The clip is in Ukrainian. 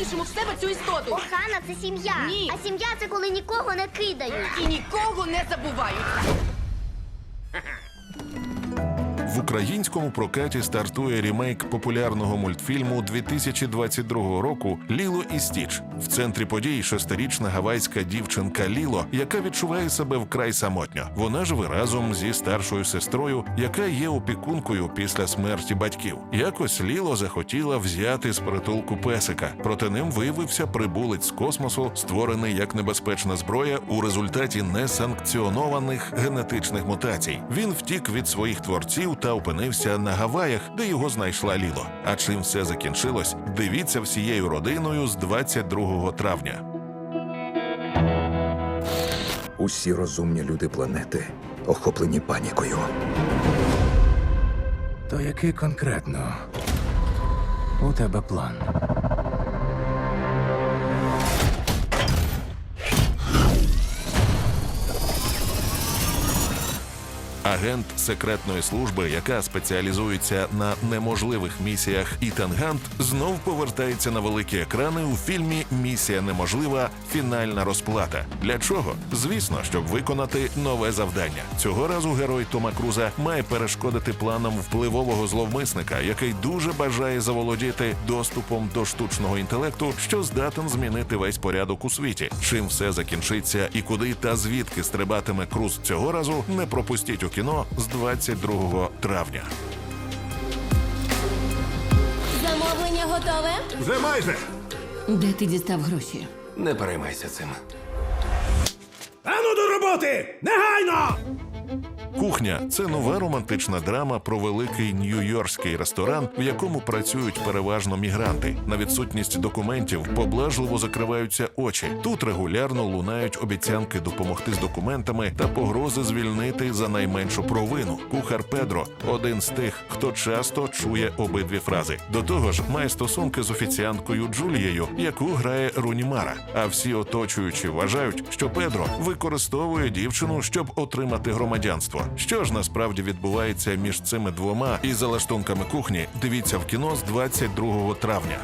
залишимо в себе цю істоту. Охана це сім'я. Ні. А сім'я це коли нікого не кидають. І нікого не забувають. Українському прокаті стартує рімейк популярного мультфільму 2022 року Ліло і Стіч. В центрі подій шестирічна гавайська дівчинка Ліло, яка відчуває себе вкрай самотньо. Вона живе разом зі старшою сестрою, яка є опікункою після смерті батьків. Якось Ліло захотіла взяти з притулку песика, проте ним виявився прибулець з космосу, створений як небезпечна зброя у результаті несанкціонованих генетичних мутацій. Він втік від своїх творців та опинився на Гаваях, де його знайшла Ліло. А чим все закінчилось? Дивіться всією родиною з 22 травня. Усі розумні люди планети охоплені панікою. То який конкретно у тебе план? Агент секретної служби, яка спеціалізується на неможливих місіях Ітан Гант, знов повертається на великі екрани у фільмі Місія неможлива. Фінальна розплата. Для чого? Звісно, щоб виконати нове завдання. Цього разу герой Тома Круза має перешкодити планам впливового зловмисника, який дуже бажає заволодіти доступом до штучного інтелекту, що здатен змінити весь порядок у світі. Чим все закінчиться і куди та звідки стрибатиме Круз цього разу, не пропустіть у кіно з 22 травня. Замовлення готове? Вже майже. Де ти дістав гроші? Не переймайся цим. Ану до роботи! Негайно! Кухня це нова романтична драма про великий нью-йоркський ресторан, в якому працюють переважно мігранти. На відсутність документів поблажливо закриваються очі. Тут регулярно лунають обіцянки допомогти з документами та погрози звільнити за найменшу провину. Кухар Педро один з тих, хто часто чує обидві фрази. До того ж, має стосунки з офіціанткою Джулією, яку грає Руні Мара. А всі оточуючі вважають, що Педро використовує дівчину, щоб отримати громадянство. Що ж насправді відбувається між цими двома і за лаштунками кухні? Дивіться в кіно з 22 травня.